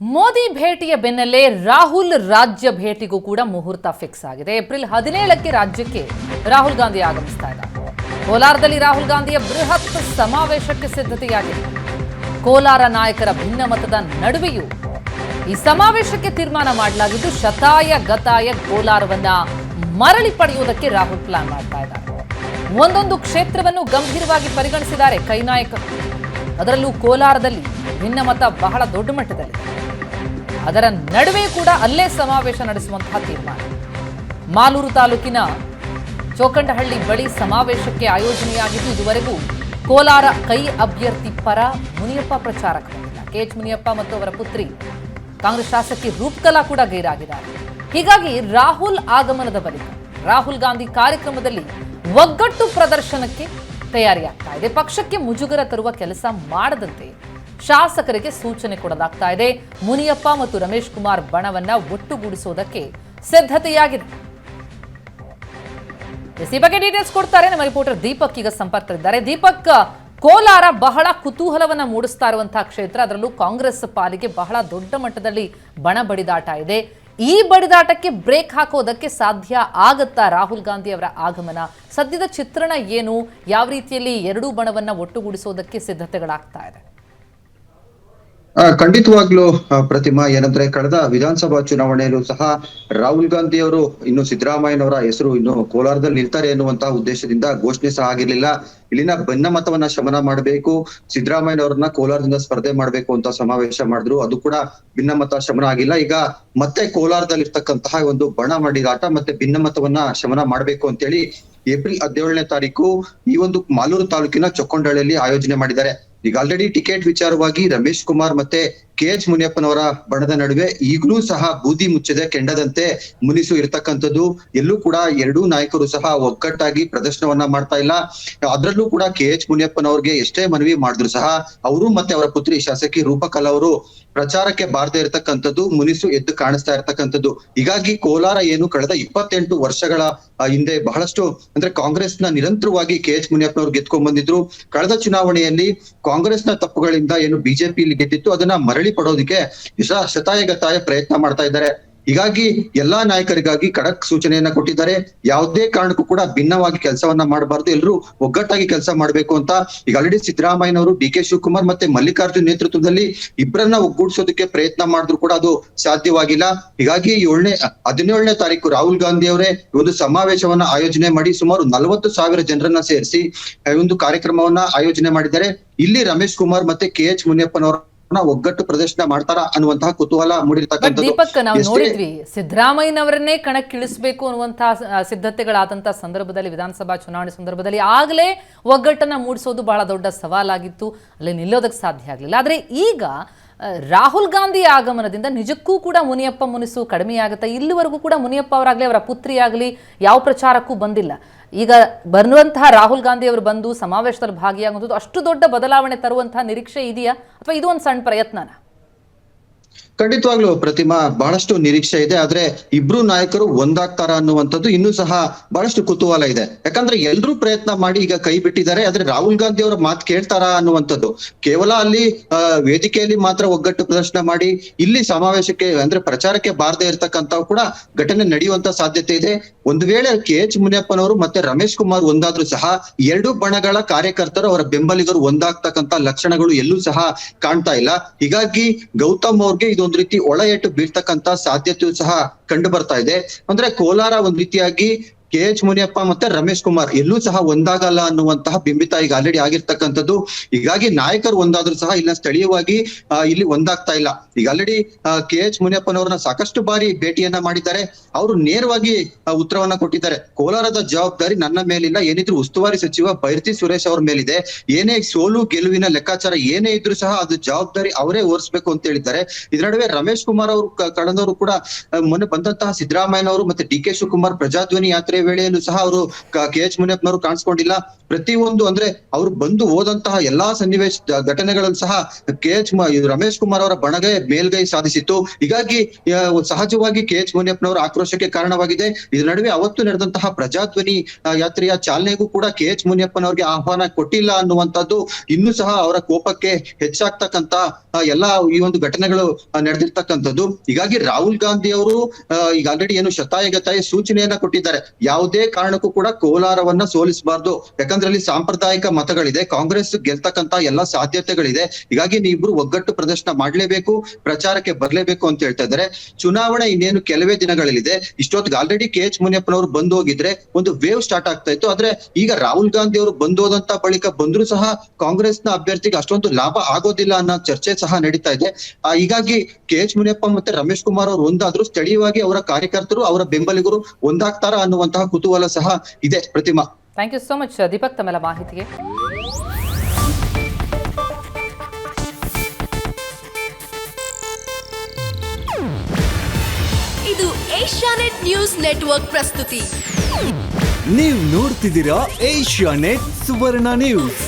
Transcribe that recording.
ಮೋದಿ ಭೇಟಿಯ ಬೆನ್ನಲ್ಲೇ ರಾಹುಲ್ ರಾಜ್ಯ ಭೇಟಿಗೂ ಕೂಡ ಮುಹೂರ್ತ ಫಿಕ್ಸ್ ಆಗಿದೆ. ಏಪ್ರಿಲ್ ಹದಿನೇಳಕ್ಕೆ ರಾಜ್ಯಕ್ಕೆ ರಾಹುಲ್ ಗಾಂಧಿ ಆಗಮಿಸ್ತಾ ಇದ್ದಾರೆ. ಕೋಲಾರದಲ್ಲಿ ರಾಹುಲ್ ಗಾಂಧಿಯ ಬೃಹತ್ ಸಮಾವೇಶಕ್ಕೆ ಸಿದ್ಧತೆಯಾಗಿದೆ. ಕೋಲಾರ ನಾಯಕರ ಭಿನ್ನಮತದ ನಡುವೆಯೂ ಈ ಸಮಾವೇಶಕ್ಕೆ ತೀರ್ಮಾನ ಮಾಡಲಾಗಿದ್ದು, ಶತಾಯ ಗತಾಯ ಕೋಲಾರವನ್ನ ಮರಳಿ ಪಡೆಯುವುದಕ್ಕೆ ರಾಹುಲ್ ಪ್ಲಾನ್ ಮಾಡ್ತಾ ಇದ್ದಾರೆ. ಒಂದೊಂದು ಕ್ಷೇತ್ರವನ್ನು ಗಂಭೀರವಾಗಿ ಪರಿಗಣಿಸಿದ್ದಾರೆ ಕೈನಾಯಕ ಅದರಲ್ಲೂ ಕೋಲಾರದಲ್ಲಿ ಭಿನ್ನಮತ ಬಹಳ ದೊಡ್ಡ ಮಟ್ಟದಲ್ಲಿ ಅದರ ನಡುವೆ ಕೂಡ ಅಲ್ಲೇ ಸಮಾವೇಶ ನಡೆಸುವಂತಹ ತೀರ್ಮಾನ. ಮಾಲೂರು ತಾಲೂಕಿನ ಚೋಕಂಡಹಳ್ಳಿ ಬಳಿ ಸಮಾವೇಶಕ್ಕೆ ಆಯೋಜನೆಯಾಗಿದ್ದು ಇದುವರೆಗೂ ಕೋಲಾರ ಕೈ ಅಭ್ಯರ್ಥಿ ಪರ ಮುನಿಯಪ್ಪ ಪ್ರಚಾರ ಕೆ ಎಚ್ ಮುನಿಯಪ್ಪ ಮತ್ತು ಅವರ ಪುತ್ರಿ ಕಾಂಗ್ರೆಸ್ ಶಾಸಕಿ ರೂಪ್ಕಲಾ ಕೂಡ ಗೈರಾಗಿದ್ದಾರೆ. ಹೀಗಾಗಿ ರಾಹುಲ್ ಆಗಮನದ ಬಳಿಕ ರಾಹುಲ್ ಗಾಂಧಿ ಕಾರ್ಯಕ್ರಮದಲ್ಲಿ ಒಗ್ಗಟ್ಟು ಪ್ರದರ್ಶನಕ್ಕೆ ತಯಾರಿಯಾಗ್ತಾ ಇದೆ. ಪಕ್ಷಕ್ಕೆ ಮುಜುಗರ ತರುವ ಕೆಲಸ ಮಾಡದಂತೆ ಶಾಸಕರಿಗೆ ಸೂಚನೆ ಕೊಡಲಾಗ್ತಾ ಇದೆ. ಮುನಿಯಪ್ಪ ಮತ್ತು ರಮೇಶ್ ಕುಮಾರ್ ಬಣವನ್ನ ಒಟ್ಟುಗೂಡಿಸುವುದಕ್ಕೆ ಸಿದ್ಧತೆಯಾಗಿದೆ. ಈ ಬಗ್ಗೆ ಡೀಟೇಲ್ಸ್ ಕೊಡ್ತಾರೆ. ನಮ್ಮ ರಿಪೋರ್ಟರ್ ದೀಪಕ್ ಈಗ ಸಂಪರ್ಕದಲ್ಲಿದ್ದಾರೆ. ದೀಪಕ್, ಕೋಲಾರ ಬಹಳ ಕುತೂಹಲವನ್ನ ಮೂಡಿಸ್ತಾ ಇರುವಂತಹ ಕ್ಷೇತ್ರ. ಅದರಲ್ಲೂ ಕಾಂಗ್ರೆಸ್ ಪಾಲಿಗೆ ಬಹಳ ದೊಡ್ಡ ಮಟ್ಟದಲ್ಲಿ ಬಣ ಬಡಿದಾಟ ಇದೆ. ಈ ಬಡಿದಾಟಕ್ಕೆ ಬ್ರೇಕ್ ಹಾಕೋದಕ್ಕೆ ಸಾಧ್ಯ ಆಗತ್ತಾ? ರಾಹುಲ್ ಗಾಂಧಿ ಅವರ ಆಗಮನ. ಸದ್ಯದ ಚಿತ್ರಣ ಏನು? ಯಾವ ರೀತಿಯಲ್ಲಿ ಎರಡೂ ಬಣವನ್ನ ಒಟ್ಟುಗೂಡಿಸೋದಕ್ಕೆ ಸಿದ್ಧತೆಗಳಾಗ್ತಾ ಇದೆ? ಖಂಡಿತವಾಗ್ಲೂ ಪ್ರತಿಮಾ, ಏನಂದ್ರೆ ಕಳೆದ ವಿಧಾನಸಭಾ ಚುನಾವಣೆಯಲ್ಲೂ ಸಹ ರಾಹುಲ್ ಗಾಂಧಿ ಅವರು ಇನ್ನು ಸಿದ್ದರಾಮಯ್ಯನವರ ಹೆಸರು ಇನ್ನು ಕೋಲಾರದಲ್ಲಿ ನಿಲ್ತಾರೆ ಎನ್ನುವಂತಹ ಉದ್ದೇಶದಿಂದ ಘೋಷಣೆ ಸಹ ಆಗಿರ್ಲಿಲ್ಲ. ಇಲ್ಲಿನ ಭಿನ್ನಮತವನ್ನ ಶಮನ ಮಾಡಬೇಕು, ಸಿದ್ದರಾಮಯ್ಯನವರನ್ನ ಕೋಲಾರದಿಂದ ಸ್ಪರ್ಧೆ ಮಾಡಬೇಕು ಅಂತ ಸಮಾವೇಶ ಮಾಡಿದ್ರು. ಅದು ಕೂಡ ಭಿನ್ನಮತ ಶಮನ ಆಗಿಲ್ಲ. ಈಗ ಮತ್ತೆ ಕೋಲಾರದಲ್ಲಿ ಇರ್ತಕ್ಕಂತಹ ಒಂದು ಬಣ ಮಾಡಿದಾಟ ಮತ್ತೆ ಭಿನ್ನಮತವನ್ನ ಶಮನ ಮಾಡಬೇಕು ಅಂತೇಳಿ ಏಪ್ರಿಲ್ ಹದಿನೇಳನೇ ತಾರೀಕು ಈ ಒಂದು ಮಾಲೂರು ತಾಲೂಕಿನ ಚೊಕ್ಕೊಂಡಹಳ್ಳಿಯಲ್ಲಿ ಆಯೋಜನೆ ಮಾಡಿದ್ದಾರೆ. ಈಗ ಆಲ್ರೆಡಿ ಟಿಕೆಟ್ ವಿಚಾರವಾಗಿ ರಮೇಶ್ ಕುಮಾರ್ ಮತ್ತೆ ಕೆ ಎಚ್ ಮುನಿಯಪ್ಪನವರ ಬಣದ ನಡುವೆ ಈಗಲೂ ಸಹ ಬೂದಿ ಮುಚ್ಚದೆ, ಕೆಂಡದಂತೆ ಮುನಿಸು ಇರತಕ್ಕಂಥದ್ದು. ಎಲ್ಲೂ ಕೂಡ ಎರಡೂ ನಾಯಕರು ಸಹ ಒಗ್ಗಟ್ಟಾಗಿ ಪ್ರದರ್ಶನವನ್ನ ಮಾಡ್ತಾ ಇಲ್ಲ. ಅದ್ರಲ್ಲೂ ಕೂಡ ಕೆ ಎಚ್ ಮುನಿಯಪ್ಪನವ್ರಿಗೆ ಎಷ್ಟೇ ಮನವಿ ಮಾಡಿದ್ರು ಸಹ ಅವರು ಮತ್ತೆ ಅವರ ಪುತ್ರಿ ಶಾಸಕಿ ರೂಪಕಲಾ ಅವರು ಪ್ರಚಾರಕ್ಕೆ ಬಾರದೇ ಇರತಕ್ಕಂಥದ್ದು, ಮುನಿಸು ಎದ್ದು ಕಾಣಿಸ್ತಾ ಇರತಕ್ಕಂಥದ್ದು. ಹೀಗಾಗಿ ಕೋಲಾರ ಏನು ಕಳೆದ ಇಪ್ಪತ್ತೆಂಟು ವರ್ಷಗಳ ಹಿಂದೆ ಬಹಳಷ್ಟು ಅಂದ್ರೆ ಕಾಂಗ್ರೆಸ್ನ ನಿರಂತರವಾಗಿ ಕೆ ಎಚ್ ಮುನಿಯಪ್ಪನವ್ರು ಗೆದ್ಕೊಂಡ್ ಬಂದಿದ್ರು ಕಳೆದ ಚುನಾವಣೆಯಲ್ಲಿ ಕಾಂಗ್ರೆಸ್ನ ತಪ್ಪುಗಳಿಂದ ಏನು ಬಿಜೆಪಿ ಗೆದ್ದಿತ್ತು, ಅದನ್ನ ಮರಳಿ ಪಡೋದಕ್ಕೆ ಶತಾಯ ಶತಾಯಗತಾಯ ಪ್ರಯತ್ನ ಮಾಡ್ತಾ ಇದ್ದಾರೆ. ಹೀಗಾಗಿ ಎಲ್ಲಾ ನಾಯಕರಿಗಾಗಿ ಖಡಕ್ ಸೂಚನೆಯನ್ನ ಕೊಟ್ಟಿದ್ದಾರೆ. ಯಾವುದೇ ಕಾರಣಕ್ಕೂ ಕೂಡ ಭಿನ್ನವಾಗಿ ಕೆಲಸವನ್ನ ಮಾಡಬಾರ್ದು. ಎಲ್ಲರೂ ಒಗ್ಗಟ್ಟಾಗಿ ಕೆಲಸ ಮಾಡಬೇಕು ಅಂತ ಈಗ ಆಲ್ರೆಡಿ ಸಿದ್ದರಾಮಯ್ಯನವರು ಡಿ ಕೆ ಶಿವಕುಮಾರ್ ಮತ್ತೆ ಮಲ್ಲಿಕಾರ್ಜುನ್ ನೇತೃತ್ವದಲ್ಲಿ ಇಬ್ಬರನ್ನ ಒಗ್ಗೂಡಿಸೋದಕ್ಕೆ ಪ್ರಯತ್ನ ಮಾಡಿದ್ರು ಕೂಡ ಅದು ಸಾಧ್ಯವಾಗಿಲ್ಲ. ಹೀಗಾಗಿ ಏಳನೇ, ಹದಿನೇಳನೇ ತಾರೀಕು ರಾಹುಲ್ ಗಾಂಧಿ ಅವರೇ ಒಂದು ಸಮಾವೇಶವನ್ನ ಆಯೋಜನೆ ಮಾಡಿ ಸುಮಾರು ನಲವತ್ತು ಸಾವಿರ ಜನರನ್ನ ಸೇರಿಸಿ ಒಂದು ಕಾರ್ಯಕ್ರಮವನ್ನ ಆಯೋಜನೆ ಮಾಡಿದ್ದಾರೆ. ಇಲ್ಲಿ ರಮೇಶ್ ಕುಮಾರ್ ಮತ್ತೆ ಕೆ ಎಚ್ ಮುನಿಯಪ್ಪನವರ ಒಗ್ಗಟ್ಟು ಪ್ರದರ್ಶನ ಮಾಡ್ತಾರ ಅನ್ನುವಂತಹ ಕುತೂಹಲ ಮೂಡಿರ್ತಕ್ಕಂಥ ದೀಪಕ್ ನಾವು ನೋಡಿದ್ವಿ ಸಿದ್ದರಾಮಯ್ಯನವರನ್ನೇ ಕಣಕ್ಕಿಳಿಸಬೇಕು ಅನ್ನುವಂತಹ ಸಿದ್ಧತೆಗಳಾದಂತಹ ಸಂದರ್ಭದಲ್ಲಿ ವಿಧಾನಸಭಾ ಚುನಾವಣೆ ಸಂದರ್ಭದಲ್ಲಿ ಆಗಲೇ ಒಗ್ಗಟ್ಟನ್ನ ಮೂಡಿಸೋದು ಬಹಳ ದೊಡ್ಡ ಸವಾಲಾಗಿತ್ತು. ಅಲ್ಲಿ ನಿಲ್ಲೋದಕ್ಕೆ ಸಾಧ್ಯ ಆಗಲಿಲ್ಲ. ಆದರೆ ಈಗ ರಾಹುಲ್ ಗಾಂಧಿ ಆಗಮನದಿಂದ ನಿಜಕ್ಕೂ ಕೂಡ ಮುನಿಯಪ್ಪ ಮುನಿಸು ಕಡಿಮೆಯಾಗುತ್ತೆ. ಇಲ್ಲಿವರೆಗೂ ಕೂಡ ಮುನಿಯಪ್ಪ ಅವರಾಗಲಿ, ಅವರ ಪುತ್ರಿ ಆಗಲಿ ಯಾವ ಪ್ರಚಾರಕ್ಕೂ ಬಂದಿಲ್ಲ. ಈಗ ಬರುವಂತಹ ರಾಹುಲ್ ಗಾಂಧಿ ಅವರು ಬಂದು ಸಮಾವೇಶದಲ್ಲಿ ಭಾಗಿಯಾಗುವಂಥದ್ದು ಅಷ್ಟು ದೊಡ್ಡ ಬದಲಾವಣೆ ತರುವಂತಹ ನಿರೀಕ್ಷೆ ಇದೆಯಾ? ಅಥವಾ ಇದು ಒಂದು ಸಣ್ಣ ಪ್ರಯತ್ನನ? ಖಂಡಿತವಾಗ್ಲೂ ಪ್ರತಿಮಾ ಬಹಳಷ್ಟು ನಿರೀಕ್ಷೆ ಇದೆ, ಆದ್ರೆ ಇಬ್ರು ನಾಯಕರು ಒಂದಾಗ್ತಾರ ಅನ್ನುವಂಥದ್ದು ಇನ್ನೂ ಸಹ ಬಹಳಷ್ಟು ಕುತೂಹಲ ಇದೆ. ಯಾಕಂದ್ರೆ ಎಲ್ರೂ ಪ್ರಯತ್ನ ಮಾಡಿ ಈಗ ಕೈ ಬಿಟ್ಟಿದ್ದಾರೆ, ಆದ್ರೆ ರಾಹುಲ್ ಗಾಂಧಿ ಅವರ ಮಾತು ಕೇಳ್ತಾರ ಅನ್ನುವಂಥದ್ದು. ಕೇವಲ ಅಲ್ಲಿ ವೇದಿಕೆಯಲ್ಲಿ ಮಾತ್ರ ಒಗ್ಗಟ್ಟು ಪ್ರದರ್ಶನ ಮಾಡಿ, ಇಲ್ಲಿ ಸಮಾವೇಶಕ್ಕೆ ಅಂದ್ರೆ ಪ್ರಚಾರಕ್ಕೆ ಬಾರದೆ ಇರತಕ್ಕಂತ ಕೂಡ ಘಟನೆ ನಡೆಯುವಂತ ಸಾಧ್ಯತೆ ಇದೆ. ಒಂದು ವೇಳೆ ಕೆ ಎಚ್ ಮುನಿಯಪ್ಪನವರು ಮತ್ತೆ ರಮೇಶ್ ಕುಮಾರ್ ಒಂದಾದ್ರೂ ಸಹ ಎರಡು ಬಣಗಳ ಕಾರ್ಯಕರ್ತರು ಅವರ ಬೆಂಬಲಿಗರು ಒಂದಾಗ್ತಕ್ಕಂತ ಲಕ್ಷಣಗಳು ಎಲ್ಲೂ ಸಹ ಕಾಣ್ತಾ ಇಲ್ಲ. ಹೀಗಾಗಿ ಗೌತಮ್ ಅವ್ರಿಗೆ ಇದೊಂದು ರೀತಿ ಒಳ ಏಟು ಬೀಳ್ತಕ್ಕಂತ ಸಾಧ್ಯತೆಯು ಸಹ ಕಂಡು ಬರ್ತಾ ಇದೆ. ಅಂದ್ರೆ ಕೋಲಾರ ಒಂದ್ ರೀತಿಯಾಗಿ ಕೆ ಎಚ್ ಮುನಿಯಪ್ಪ ಮತ್ತೆ ರಮೇಶ್ ಕುಮಾರ್ ಎಲ್ಲೂ ಸಹ ಒಂದಾಗಲ್ಲ ಅನ್ನುವಂತಹ ಬಿಂಬಿತ ಈಗ ಆಲ್ರೆಡಿ ಆಗಿರ್ತಕ್ಕಂಥದ್ದು. ಹೀಗಾಗಿ ನಾಯಕರು ಒಂದಾದ್ರೂ ಸಹ ಇಲ್ಲ ಸ್ಥಳೀಯವಾಗಿ ಇಲ್ಲಿ ಒಂದಾಗ್ತಾ ಇಲ್ಲ. ಈಗ ಆಲ್ರೆಡಿ ಕೆ ಎಚ್ ಮುನಿಯಪ್ಪನವ್ರನ್ನ ಸಾಕಷ್ಟು ಬಾರಿ ಭೇಟಿಯನ್ನ ಮಾಡಿದ್ದಾರೆ. ಅವರು ನೇರವಾಗಿ ಉತ್ತರವನ್ನ ಕೊಟ್ಟಿದ್ದಾರೆ. ಕೋಲಾರದ ಜವಾಬ್ದಾರಿ ನನ್ನ ಮೇಲಿಲ್ಲ. ಏನಿದ್ರು ಉಸ್ತುವಾರಿ ಸಚಿವ ಬೈರ್ತಿ ಸುರೇಶ್ ಅವ್ರ ಮೇಲಿದೆ. ಏನೇ ಸೋಲು ಗೆಲುವಿನ ಲೆಕ್ಕಾಚಾರ ಏನೇ ಇದ್ರು ಸಹ ಅದು ಜವಾಬ್ದಾರಿ ಅವರೇ ಓರಿಸ್ಬೇಕು ಅಂತ ಹೇಳಿದ್ದಾರೆ. ಇದ್ರ ನಡುವೆ ರಮೇಶ್ ಕುಮಾರ್ ಅವರು ಕಳೆದವರು ಕೂಡ ಮೊನ್ನೆ ಬಂದಂತಹ ಸಿದ್ದರಾಮಯ್ಯನವರು ಮತ್ತೆ ಡಿ ಕೆ ಶಿವಕುಮಾರ್ ಪ್ರಜಾಧ್ವನಿ ಯಾತ್ರೆ ಯಾವುದೇ ವೇಳೆಯಲ್ಲೂ ಸಹ ಅವರು ಕೆ ಎಚ್. ಮುನಿಯಪ್ಪನವರು ಕಾಣಿಸ್ಕೊಂಡಿಲ್ಲ. ಪ್ರತಿಯೊಂದು ಅಂದ್ರೆ ಅವ್ರು ಬಂದು ಹೋದಂತಹ ಎಲ್ಲಾ ಸನ್ನಿವೇಶ ಘಟನೆಗಳಲ್ಲೂ ಸಹ ಕೆ. ಎಚ್. ರಮೇಶ್ ಕುಮಾರ್ ಅವರ ಬಣಗೈ ಮೇಲ್ಗೈ ಸಾಧಿಸಿತ್ತು. ಹೀಗಾಗಿ ಸಹಜವಾಗಿ ಕೆ. ಎಚ್. ಮುನಿಯಪ್ಪನವರ ಆಕ್ರೋಶಕ್ಕೆ ಕಾರಣವಾಗಿದೆ. ಇದರ ನಡುವೆ ಅವತ್ತು ನಡೆದಂತಹ ಪ್ರಜಾಧ್ವನಿ ಯಾತ್ರೆಯ ಚಾಲನೆಗೂ ಕೂಡ ಕೆ. ಎಚ್. ಮುನಿಯಪ್ಪನವರಿಗೆ ಆಹ್ವಾನ ಕೊಟ್ಟಿಲ್ಲ ಅನ್ನುವಂಥದ್ದು ಇನ್ನೂ ಸಹ ಅವರ ಕೋಪಕ್ಕೆ ಹೆಚ್ಚಾಗ್ತಕ್ಕಂತ ಎಲ್ಲಾ ಈ ಒಂದು ಘಟನೆಗಳು ನಡೆದಿರ್ತಕ್ಕಂಥದ್ದು. ಹೀಗಾಗಿ ರಾಹುಲ್ ಗಾಂಧಿ ಅವರು ಈಗ ಆಲ್ರೆಡಿ ಏನು ಶತಾಯಗತಾಯ ಸೂಚನೆಯನ್ನ ಕೊಟ್ಟಿದ್ದಾರೆ. ಯಾವುದೇ ಕಾರಣಕ್ಕೂ ಕೂಡ ಕೋಲಾರವನ್ನ ಸೋಲಿಸಬಾರ್ದು. ಯಾಕಂದ್ರೆ ಅಲ್ಲಿ ಸಾಂಪ್ರದಾಯಿಕ ಮತಗಳಿದೆ ಕಾಂಗ್ರೆಸ್ ಗೆಲ್ತಕ್ಕಂತ ಎಲ್ಲಾ ಸಾಧ್ಯತೆಗಳಿದೆ. ಹೀಗಾಗಿ ನೀವಿಬ್ರು ಒಗ್ಗಟ್ಟು ಪ್ರದರ್ಶನ ಮಾಡ್ಲೇಬೇಕು ಪ್ರಚಾರಕ್ಕೆ ಬರ್ಲೇಬೇಕು ಅಂತ ಹೇಳ್ತಾ ಇದ್ದಾರೆ. ಚುನಾವಣೆ ಇನ್ನೇನು ಕೆಲವೇ ದಿನಗಳಲ್ಲಿದೆ. ಇಷ್ಟೊತ್ತಿಗೆ ಆಲ್ರೆಡಿ ಕೆ ಎಚ್ ಮುನಿಯಪ್ಪನವರು ಬಂದು ಹೋಗಿದ್ರೆ ಒಂದು ವೇವ್ ಸ್ಟಾರ್ಟ್ ಆಗ್ತಾ ಇತ್ತು. ಆದ್ರೆ ಈಗ ರಾಹುಲ್ ಗಾಂಧಿ ಅವರು ಬಂದು ಹೋದಂತ ಬಳಿಕ ಬಂದ್ರು ಸಹ ಕಾಂಗ್ರೆಸ್ನ ಅಭ್ಯರ್ಥಿಗೆ ಅಷ್ಟೊಂದು ಲಾಭ ಆಗೋದಿಲ್ಲ ಅನ್ನೋ ಚರ್ಚೆ ಸಹ ನಡೀತಾ ಇದೆ. ಆ, ಹೀಗಾಗಿ ಕೆ ಎಚ್ ಮುನಿಯಪ್ಪ ಮತ್ತೆ ರಮೇಶ್ ಕುಮಾರ್ ಅವರು ಒಂದಾದ್ರು ಸ್ಥಳೀಯವಾಗಿ ಅವರ ಕಾರ್ಯಕರ್ತರು ಅವರ ಬೆಂಬಲಿಗರು ಒಂದಾಗ್ತಾರ ಅನ್ನುವಂತಹ ಕುತೂಹಲ ಸಹ ಇದೆ Prathima. Thank you so much Deepak ತಮ್ಮೆಲ್ಲ ಮಾಹಿತಿಗೆ. ಇದು ಏಷ್ಯಾನೆಟ್ ನ್ಯೂಸ್ ನೆಟ್ವರ್ಕ್ ಪ್ರಸ್ತುತಿ. ನೀವು ನೋಡ್ತಿದ್ದೀರಾ ಏಷ್ಯಾ ನೆಟ್ ಸುವರ್ಣ ನ್ಯೂಸ್.